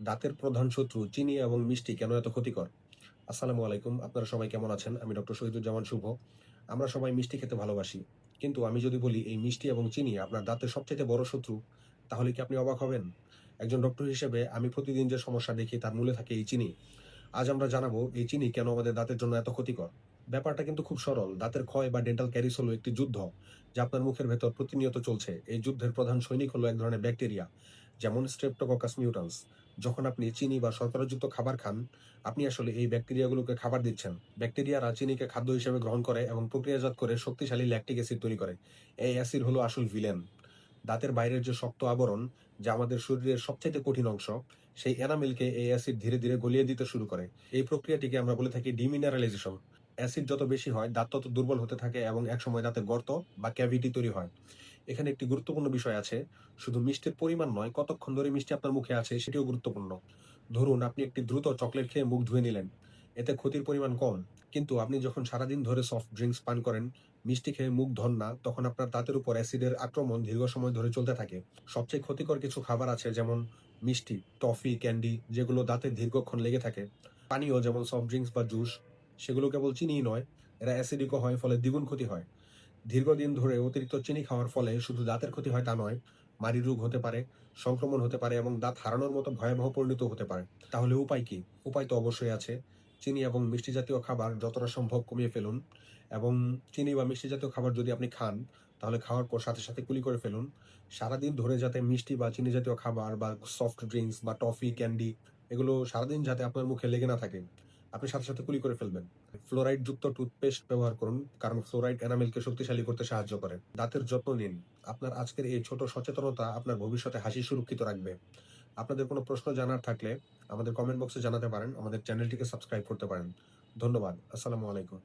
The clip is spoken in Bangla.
দাঁতের প্রধান শত্রু চিনি এবং মিষ্টি কেন এত ক্ষতিকর? আসসালামু আলাইকুম, আপনারা সবাই কেমন আছেন? আমি ডক্টর শহীদুজ্জামান শুভ। আমরা সবাই মিষ্টি খেতে ভালোবাসি। কিন্তু আমি যদি বলি এই মিষ্টি এবং চিনি আপনার দাঁতের সবচেয়ে বড় শত্রু, তাহলে কি আপনি অবাক হবেন? একজন ডক্টর হিসেবে আমি প্রতিদিন যে সমস্যা দেখি তার মূলে থাকে এই চিনি। আজ আমরা জানাব এই চিনি কেন আমাদের দাঁতের জন্য এত ক্ষতিকর। ব্যাপারটা কিন্তু খুব সরল। দাঁতের ক্ষয় বা ডেন্টাল ক্যারিস হলো একটি যুদ্ধ, যা আপনার মুখের ভেতর প্রতিনিয়ত চলছে। এই যুদ্ধের প্রধান সৈনিক হলো এক ধরনের ব্যাকটেরিয়া। যেমন স্ট্রেপ্টোককাস মিউটান্স যখন আপনি চিনি বা শর্করাযুক্ত খাবার খান, আপনি আসলে এই ব্যাকটেরিয়াগুলোকে খাবার দিচ্ছেন। ব্যাকটেরিয়ারা চিনিকে খাদ্য হিসেবে গ্রহণ করে এবং প্রক্রিয়াজাত করে শক্তিশালী ল্যাকটিক অ্যাসিড তৈরি করে। এই অ্যাসিড হলো আসল ভিলেন। দাঁতের বাইরের যে শক্ত আবরণ, যা আমাদের শরীরের সবচেয়ে কঠিন অংশ, সেই এনামেলকে এই অ্যাসিড ধীরে ধীরে গলিয়ে দিতে শুরু করে। এই প্রক্রিয়াটিকে আমরা বলে থাকি ডিমিনারালাইজেশন অ্যাসিড যত বেশি হয়, দাঁত তত দুর্বল হতে থাকে এবং একসময় দাঁতের গর্ত বা ক্যাভিটি তৈরি হয়। এখানে একটি গুরুত্বপূর্ণ বিষয় আছে। শুধু মিষ্টির পরিমাণ নয়, কতক্ষণ ধরে মিষ্টি আপনার মুখে আছে সেটিও গুরুত্বপূর্ণ। ধরুন, আপনি একটি দ্রুত চকলেট খেয়ে মুখ ধুয়ে নিলেন। এতে ক্ষতির পরিমাণ কম। কিন্তু আপনি যখন সারাদিন ধরে সফট ড্রিঙ্কস পান করেন, মিষ্টি খেয়ে মুখ ধন না, তখন আপনার দাঁতের উপর অ্যাসিডের আক্রমণ দীর্ঘ সময় ধরে চলতে থাকে। সবচেয়ে ক্ষতিকর কিছু খাবার আছে যেমন মিষ্টি, টফি, ক্যান্ডি, যেগুলো দাঁতে দীর্ঘক্ষণ লেগে থাকে। পানীয় যেমন সফট ড্রিঙ্কস বা জুস, সেগুলো কেবল চিনিই নয়, এরা অ্যাসিডিকও হয়, ফলে দ্বিগুণ ক্ষতি হয়। দীর্ঘদিন ধরে অতিরিক্ত চিনি খাওয়ার ফলে শুধু দাঁতের ক্ষতি হয় তা নয় মারি রোগ হতে পারে, সংক্রমণ হতে পারে এবং দাঁত হারানোর মতো ভয়াবহ পরিণত হতে পারে। তাহলে উপায় কি? উপায় তো অবশ্যই আছে। চিনি এবং মিষ্টি জাতীয় খাবার যতটা সম্ভব কমিয়ে ফেলুন এবং চিনি বা মিষ্টি জাতীয় খাবার যদি আপনি খান, তাহলে খাওয়ার পর সাথে সাথে কুলি করে ফেলুন। সারাদিন ধরে যাতে মিষ্টি বা চিনি জাতীয় খাবার বা সফট ড্রিঙ্কস বা টফি ক্যান্ডি এগুলো সারাদিন যাতে আপনার মুখে লেগে না থাকে। আপনি সাথে সাথে কুলি করে ফেলবেন। ফ্লোরাইড যুক্ত টুথপেস্ট ব্যবহার করুন, কারণ ফ্লোরাইড এনামেলকে শক্তিশালী করতে সাহায্য করে। দাঁতের যত্ন নিন। আপনার আজকের এই ছোট সচেতনতা আপনার ভবিষ্যতে হাসি সুরক্ষিত রাখবে। আপনাদের কোনো প্রশ্ন জানার থাকলে আমাদের কমেন্ট বক্সে জানাতে পারেন, আমাদের চ্যানেলটিকে সাবস্ক্রাইব করতে পারেন। ধন্যবাদ। আসসালামু আলাইকুম।